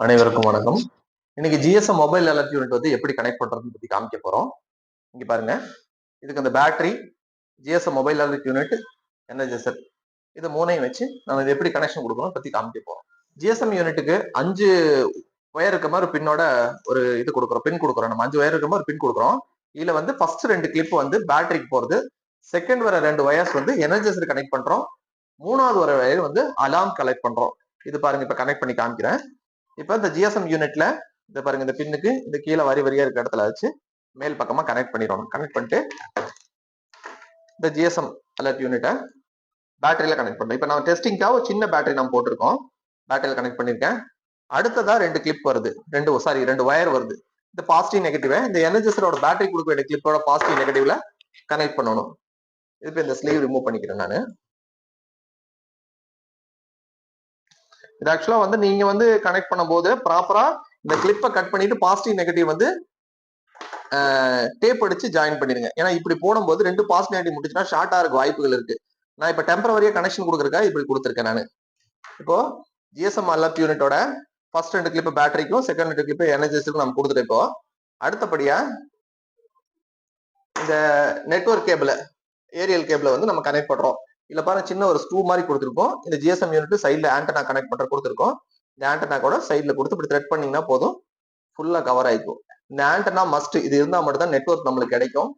அனைவருக்கும் வணக்கம். இன்னைக்கு ஜிஎஸ்எம் மொபைல் அலர்ட் யூனிட் வந்து எப்படி கனெக்ட் பண்றதுன்னு பத்தி காமிக்க போறோம். இங்க பாருங்க. இதுக்கு அந்த battery GSM mobile alert unit Energizer இது மூணையும் வச்சு நம்ம இது எப்படி கனெக்ஷன் கொடுக்கணும் பத்தி காமிக்க போறோம். ஜிஎஸ்எம் யூனிட்டுக்கு அஞ்சு ஒயர் இருக்க மாதிரி ஒரு பின்னோட ஒரு இது கொடுக்குறோம். பின் கொடுக்குறோம். நம்ம அஞ்சு ஒயர் இருக்க மாதிரி பின் கொடுக்குறோம். இதுல வந்து ஃபர்ஸ்ட் ரெண்டு கிளிப் வந்து பேட்டரிக்கு போறது. செகண்ட் வர ரெண்டு ஒயர்ஸ் வந்து எனர்ஜைசர் கனெக்ட் பண்றோம். மூணாவது வர ஒயர் வந்து அலாம் கலெக்ட் பண்றோம். இது பாருங்க இப்ப கனெக்ட் பண்ணி காமிக்கிறேன். இப்போ இந்த ஜிஎஸ்எம் யூனிட்ல இந்த பாருங்க இந்த பின்னுக்கு இந்த கீழே வரி வரியா இருக்க இடத்துல வச்சு மேல் பக்கமா கனெக்ட் பண்ணிடணும். கனெக்ட் பண்ணிட்டு இந்த ஜிஎஸ்எம் அலர்ட் யூனிட்டை பேட்டரியில கனெக்ட் பண்ணணும். இப்போ நான் டெஸ்டிங்காக ஒரு சின்ன பேட்டரி நான் போட்டிருக்கோம். பேட்டரியில் கனெக்ட் பண்ணிருக்கேன் அடுத்ததா ரெண்டு கிளிப் வருது. ரெண்டு சாரி ரெண்டு ஒயர் வருது. இந்த பாசிட்டிவ் நெகட்டிவ் இந்த எனர்ஜிஸரோட பேட்டரி கொடுக்க வேண்டிய கிளிப்போட பாசிட்டிவ் நெகட்டிவ்ல கனெக்ட் பண்ணணும். இப்போ இந்த ஸ்லீவ் ரிமூவ் பண்ணிக்கிறேன் நான். இது ஆக்சுவலா வந்து நீங்க வந்து கனெக்ட் பண்ணும்போது ப்ராப்பரா இந்த கிளிப்பை கட் பண்ணிட்டு பாசிட்டிவ் நெகட்டிவ் வந்து டேப் அடிச்சு ஜாயின் பண்ணிருங்க ஏன்னா இப்படி போடும்போது ரெண்டு பாசிட்டிவ் நெகட்டிவ் முடிச்சுன்னா ஷார்ட்டா இருக்க வாய்ப்புகள் இருக்கு. நான் இப்ப டெம்பரவரியா கனெக்ஷன் கொடுக்குறக்கா இப்படி கொடுத்துருக்கேன் நான். இப்போ ஜிஎஸ்எம் அலர்ட் யூனிட்டோட ஃபர்ஸ்ட் ரெண்டு கிளிப் பேட்டரிக்கும் செகண்ட் ரெண்டு கிளிப் எனர்ஜிஸ்க்கும் நம்ம கொடுத்துட்டு இப்போ. அடுத்தபடியா இந்த நெட்ஒர்க் கேபிள ஏரியல் கேபிளை வந்து நம்ம கனெக்ட் பண்றோம். இல்ல பாருங்க சின்ன ஒரு ஸ்டூ மாதிரி கொடுத்துருக்கோம். இந்த ஜிஎஸ்எம் யூனிட் சைட்ல ஆண்டனா கனெக்ட் பண்ற கொடுத்துருக்கோம். இந்த ஆண்டனா கூட சைட்ல கொடுத்து இப்படி த்ரெட் பண்ணீங்கன்னா போதும். ஃபுல்லா கவர் ஆயிக்கும். இந்த ஆண்டனா மஸ்ட் இது இருந்தா மட்டும் தான் நெட்ஒர்க் நம்மளுக்கு கிடைக்கும்.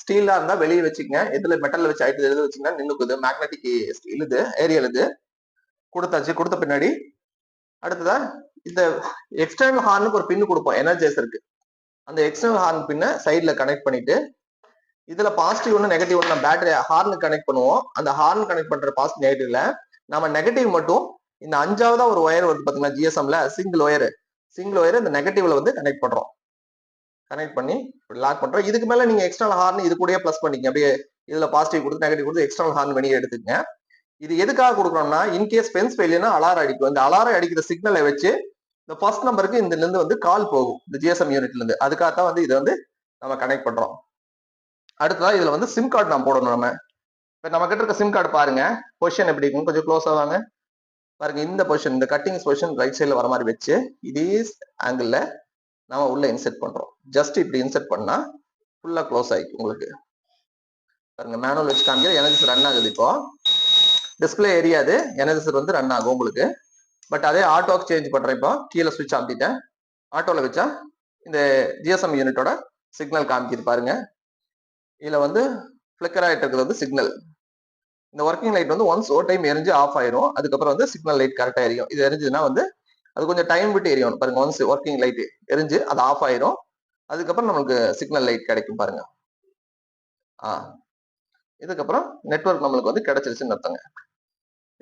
ஸ்டீலா இருந்தா வெளியே வச்சுக்கங்க. எதுல மெட்டல்ல வச்சு ஆயிட்டு எதுல வச்சீங்கன்னா நின்னுக்குது. மேக்னெட்டிக் ஸ்டீல் இது ஏரியல் இது. கொடுத்தாச்சு. கொடுத்த பின்னாடி அடுத்ததா இந்த எக்ஸ்டர்னல் ஹார்னுக்கு ஒரு பின்னு கொடுப்போம். எனர்ஜைசருக்கு அந்த எக்ஸ்டர்னல் ஹார்ன் பின்ன சைட்ல கனெக்ட் பண்ணிட்டு இதுல பாசிட்டிவ் ஒன்று நெகட்டிவ் ஒன்று நம்ம பேட்டரி ஹார்னு கனெக்ட் பண்ணுவோம். அந்த ஹார்ன் கனெக்ட் பண்ற பாசிட்டிவ் நெகட்டிவ்ல நம்ம நெகட்டிவ் மட்டும் இந்த அஞ்சாவதா ஒரு ஒயர் வருது பாத்தீங்கன்னா ஜிஎஸ்எம்ல சிங்கிள் ஒயர் சிங்கிள் ஒயர் இந்த நெகட்டிவ்ல வந்து கனெக்ட் பண்றோம். கனெக்ட் பண்ணி லாக் பண்றோம். இதுக்கு மேல நீங்க எக்ஸ்டர்னல் ஹார்ன் இது கூட ப்ளஸ் பண்ணிக்க அப்படியே இதுல பாசிட்டிவ் கொடுத்து நெகட்டிவ் கொடுத்து எக்ஸ்டர்னல் ஹார்ன் வெளியே எடுத்துக்கங்க. இது எதுக்காக கொடுக்குறோம்னா இன்கேஸ் பென்ஸ் ஃபெயிலியர்னா அலாரம் அடிக்கும். இந்த அலாரம் அடிக்கிற சிக்னலை வச்சு இந்த ஃபர்ஸ்ட் நம்பருக்கு இந்த இருந்து வந்து கால் போகும். இந்த ஜிஎஸ்எம் யூனிட்ல இருந்து. அதுக்காக தான் வந்து இதை வந்து நம்ம கனெக்ட் பண்றோம். அடுத்ததா இதுல வந்து சிம் கார்டு நான் போடணும் நம்ம. இப்ப நம்ம கிட்ட இருக்க சிம் கார்டு பாருங்க. பொசிஷன் எப்படி இருக்கும்? கொஞ்சம் க்ளோஸ் ஆவாங்க பாருங்க இந்த பொசிஷன் இந்த கட்டிங் பொசிஷன் ரைட் சைட்ல வர மாதிரி வச்சு இதே ஆங்கிள் நாம உள்ள இன்செர்ட் பண்றோம். ஜஸ்ட் இப்படி இன்செர்ட் பண்ணா ஃபுல்லா க்ளோஸ் ஆயிக்கும் உங்களுக்கு. பாருங்க மேனுவல் வச்சு காமிக்கிற எனர்ஜி ரன் ஆகுது இப்போ. டிஸ்பிளே எரியாது எனர்ஜி வந்து ரன் ஆகும் உங்களுக்கு. பட் அதே ஆட்டோக்கு சேஞ்ச் பண்றேன் இப்போ. கீழே சுவிட்ச் அமுத்திட்டேன். ஆட்டோல வச்சா இந்த ஜிஎஸ்எம் யூனிட்டோட சிக்னல் காமிக்குது பாருங்க. இதில் வந்து ஃபிளிக்கர் ஆகிட்டு இருக்கிறது வந்து சிக்னல் இந்த ஒர்க்கிங் லைட் வந்து ஒன்ஸ் ஒரு டைம் எரிஞ்சு ஆஃப் ஆயிரும். அதுக்கப்புறம் வந்து சிக்னல் லைட் கரெக்டாக எரியும். இது எரிஞ்சதுன்னா வந்து அது கொஞ்சம் டைம் விட்டு எரியும். பாருங்க ஒன்ஸ் ஒர்க்கிங் லைட் எரிஞ்சு அது ஆஃப் ஆயிரும். அதுக்கப்புறம் நம்மளுக்கு சிக்னல் லைட் கிடைக்கும் பாருங்க. ஆ. இதுக்கப்புறம் நெட்ஒர்க் நம்மளுக்கு வந்து கிடைச்சிருச்சுன்னு அர்த்தங்க.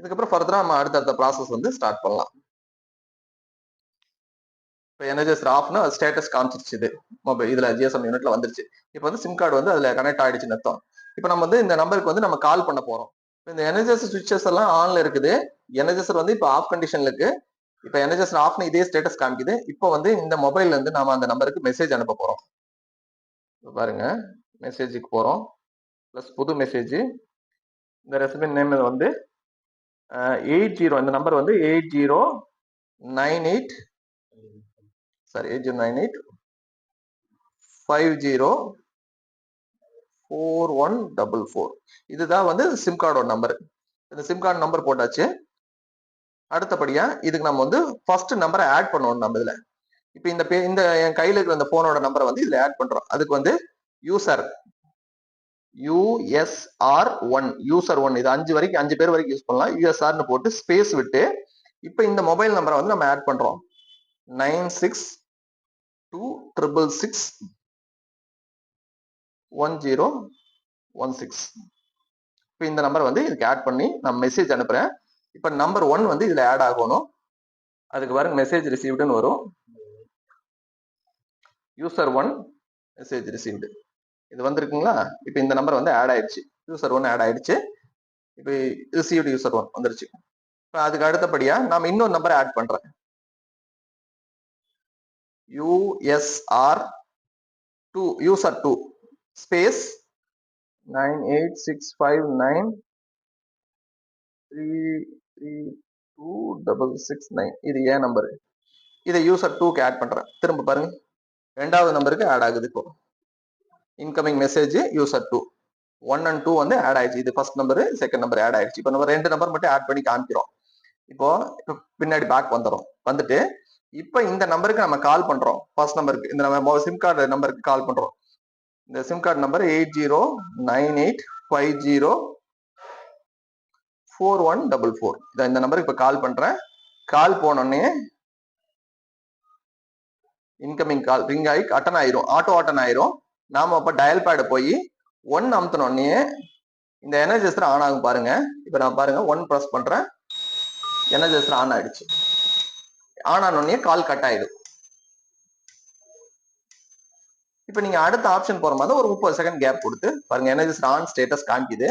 இதுக்கப்புறம் ஃபர்தராக நம்ம அடுத்தடுத்த ப்ராசஸ் வந்து ஸ்டார்ட் பண்ணலாம். இப்போ எனர்ஜிஸ் ஆஃப்னா ஸ்டேட்டஸ் காமிச்சிருச்சு இது. மொபைல் இதில் ஜிஎஸ்எம் யூனிட்ல வந்துருச்சு. இப்போ வந்து சிம் கார்டு வந்து அதில் கனெக்ட் ஆயிடுச்சுன்னு அர்த்தம். இப்போ நம்ம வந்து இந்த நம்பருக்கு வந்து நம்ம கால் பண்ண போகிறோம் இப்போ இந்த எனர்ஜஸ் சுவிட்சஸ் எல்லாம் ஆன்ல இருக்குது. எனர்ஜைசர் வந்து இப்போ ஆஃப் கண்டிஷன்ல இருக்கு. இப்போ எனர்ஜஸ் ஆஃப்னு இதே ஸ்டேட்டஸ் காமிக்குது. இப்போ வந்து இந்த மொபைல்ல இருந்து நாம அந்த நம்பருக்கு மெசேஜ் அனுப்ப போகிறோம் பாருங்க. மெசேஜுக்கு போகிறோம் ப்ளஸ் புது மெசேஜ் இந்த ரெசிபி நேம் வந்து எயிட் ஜீரோ இந்த நம்பர் வந்து eight zero nine eight sorry eight nine eight five zero four one double four இதுதான் வந்து சிம் கார்டோட நம்பர் இந்த சிம் கார்டு நம்பர் போட்டாச்சு. அடுத்தபடியா இதுக்கு நம்ம வந்து ஃபர்ஸ்ட் நம்பரை ஆட் பண்ணணும் நம்ம இதுல. இப்போ இந்த பே இந்த என் கையில் இருக்கிற இந்த ஃபோனோட நம்பரை வந்து இதில் ஆட் பண்ணுறோம் அதுக்கு வந்து user USR one user one இது அஞ்சு வரைக்கும் அஞ்சு பேர் வரைக்கும் யூஸ் பண்ணலாம். யூஎஸ்ஆர்னு போட்டு ஸ்பேஸ் விட்டு இப்போ இந்த மொபைல் நம்பரை வந்து நம்ம ஆட் பண்ணுறோம் nine six two triple six one zero one six இப்போ இந்த நம்பர் வந்து இதுக்கு ஆட் பண்ணி நான் மெசேஜ் அனுப்புகிறேன் இப்போ நம்பர் ஒன் வந்து இதில் ஆட் ஆகணும். அதுக்கு பாருங்க மெசேஜ் ரிசீவ்டுன்னு வரும். யூசர் ஒன் மெசேஜ் ரிசீவ்டு இது வந்திருக்குங்களா? இப்போ இந்த நம்பர் வந்து ஆட் ஆயிடுச்சு. யூசர் ஒன் ஆட் ஆயிடுச்சு. இப்போ ரிசீவ்டு யூசர் ஒன் வந்துருச்சு. இப்போ அதுக்கு அடுத்தபடியாக நாம் இன்னொரு நம்பரை ஆட் பண்ணுறேன் USR two user two space nine eight six five nine three three two double six nine இது ஏன் நம்பரு இதை யூசர் டூக்கு ஆட் பண்ணுறேன் திரும்ப பாருங்க. ரெண்டாவது நம்பருக்கு ஆட் ஆகுது இப்போ. Incoming message user two one and two வந்து ஆட் ஆயிடுச்சு. இது first number second number add ஆயிடுச்சு. இப்போ நம்ம ரெண்டு நம்பர் மட்டும் ஆட் பண்ணி காமிக்கிறோம். இப்போ இப்போ பின்னாடி பேக் வந்துடும் வந்துட்டு இப்போ இந்த நம்பருக்கு நம்ம கால் பண்றோம். ஃபர்ஸ்ட் நம்பருக்கு இந்த நம்ம சிம் கார்டு நம்பருக்கு கால் பண்றோம். இந்த SIM card number eight zero nine eight five zero four one double four இந்த நம்பருக்கு இப்போ கால் பண்றேன். கால் போனோடனே இன்கமிங் கால் ரிங் ஆகி அட்டன் ஆயிரும். ஆட்டோ அட்டன் ஆயிரும். நாம அப்ப டயல் பேடு போய் ஒன் அமுத்தினோடனே இந்த எனர்ஜிஸ்டர் ஆன் ஆகும் பாருங்க. இப்போ நான் பாருங்க ஒன் ப்ரெஸ் பண்றேன். எனர்ஜிஸ்டர் ஆன் ஆயிடுச்சு. ஆன் ஆனோடனே கால் கட் ஆயிடும் இப்ப நீங்க அடுத்த ஆப்ஷன் போற மாதிரி ஒரு முப்பது செகண்ட் கேப் கொடுத்து பாருங்க எனர்ஜி ஆன் ஸ்டேட்டஸ் காமிக்குது.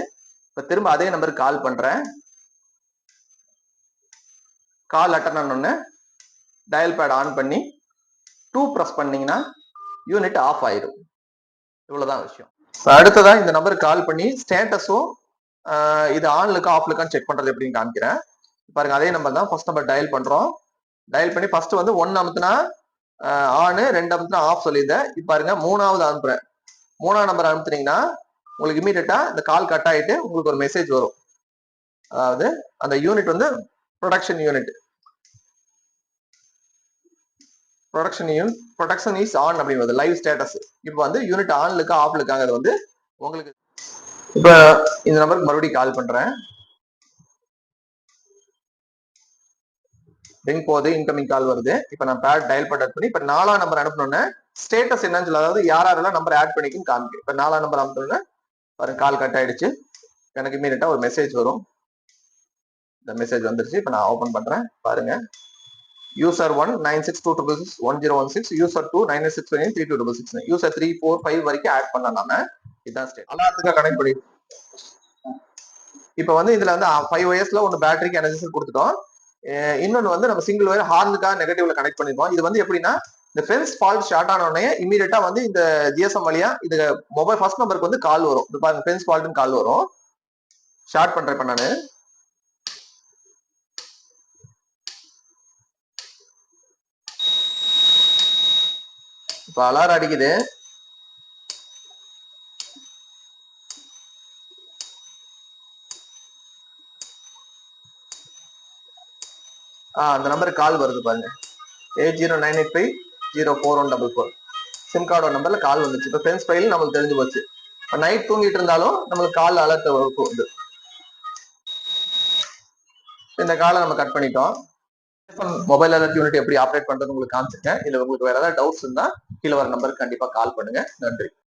இப்ப திரும்ப அதே நம்பருக்கு கால் பண்றேன். கால் அட்டன் ஆனோடனே டயல் பேட் ஆன் பண்ணி டூ ப்ரெஸ் பண்ணீங்கன்னா யூனிட் ஆஃப் ஆயிடும். இவ்வளவுதான் விஷயம். இப்ப அடுத்ததா இந்த நம்பருக்கு கால் பண்ணி ஸ்டேட்டஸும் இது ஆன்ல இருக்கா ஆஃப்ல இருக்கான்னு செக் பண்றது எப்படின்னு காமிக்கிறேன். பாருங்க அதே நம்பர் தான் ஃபர்ஸ்ட் நம்பர் டயல் பண்றோம். டயல் பண்ணி ஃபர்ஸ்ட் வந்து ஒன் அமுத்துனா ஆனு ரெண்டு அமுத்துனா ஆஃப் சொல்லியிருந்தேன் இப்போ பாருங்க மூணாவது அனுப்புறேன். மூணாவது நம்பர் அனுப்புனீங்கன்னா உங்களுக்கு இமீடியட்டா இந்த கால் கட் ஆயிட்டு உங்களுக்கு ஒரு மெசேஜ் வரும். அதாவது அந்த யூனிட் வந்து production unit production unit production is on அப்படிங்கிறது லைவ் ஸ்டேட்டஸ் இப்போ வந்து யூனிட் ஆன்ல இருக்கா ஆஃப்ல இருக்காங்கிறது வந்து உங்களுக்கு இப்போ இந்த நம்பருக்கு மறுபடியும் கால் பண்றேன். ரிங் போகுது இன்கமிங் கால் வருது. இப்போ நான் பேட் டயல் பட் பண்ணி இப்போ நாலாம் நம்பர் அனுப்பினோன்னே ஸ்டேட்டஸ் என்னன்னு சொல்லி அதாவது யார் யாரெல்லாம் நம்பர் ஆட் பண்ணிக்குன்னு காமிக்கும் இப்போ நாலாம் நம்பர் அனுப்பினோன்னே பாருங்க கால் கட் ஆயிடுச்சு. எனக்கு இமீடியட்டா ஒரு மெசேஜ் வரும். இந்த மெசேஜ் வந்துருச்சு. இப்போ நான் ஓபன் பண்றேன். பாருங்க. User one nine six two triple six one zero one six user two nine six nine three two triple six user three four five வரைக்கும் ஆட் பண்ணலாம் நாம. இதுதான் ஸ்டேட் எல்லாத்துக்கும் கனெக்ட் பண்ணி இப்போ வந்து இதுல வந்து ஃபைவ் இயர்ஸ்ல ஒன்று பேட்டரிக்கு எனர்ஜி கொடுத்துட்டோம். இன்னொன்று வந்து நம்ம சிங்கிள் ஒயர் ஹார்னுக்காக நெகட்டிவ்ல கனெக்ட் பண்ணிருக்கோம் இது வந்து எப்படின்னா இந்த ஃபென்ஸ் ஃபால்ட் ஸ்டார்ட் ஆன உடனே இமீடியட்டா வந்து இந்த ஜிஎஸ்எம் வழியா இது மொபைல் ஃபர்ஸ்ட் நம்பருக்கு வந்து கால் வரும். இது பாருங்க ஃபென்ஸ் ஃபால்ட்னு கால் வரும். ஷார்ட் பண்றேன் இப்போ நான். இப்போ அலாரம் அடிக்குது. ஆ அந்த நம்பருக்கு கால் வருது பாருங்க. Eight zero nine eight five zero four one double four SIM கார்டோட நம்பர்ல கால் வந்துச்சு. இப்போ ஃப்ரெண்ட்ஸ் ஃபைல் நம்மளுக்கு தெரிஞ்சு போச்சு. இப்போ நைட் தூங்கிட்டு இருந்தாலும் நம்மளுக்கு கால் அலர்ட் வந்து இந்த காலை நம்ம கட் பண்ணிட்டோம். மொபைல் அலர்ட் யூனிட் எப்படி ஆப்ரேட் பண்றது உங்களுக்கு காமிச்சிருக்கேன். இல்ல உங்களுக்கு வேற ஏதாவது டவுட்ஸ் இருந்தா கீழே வர நம்பருக்கு கண்டிப்பா கால் பண்ணுங்க. நன்றி.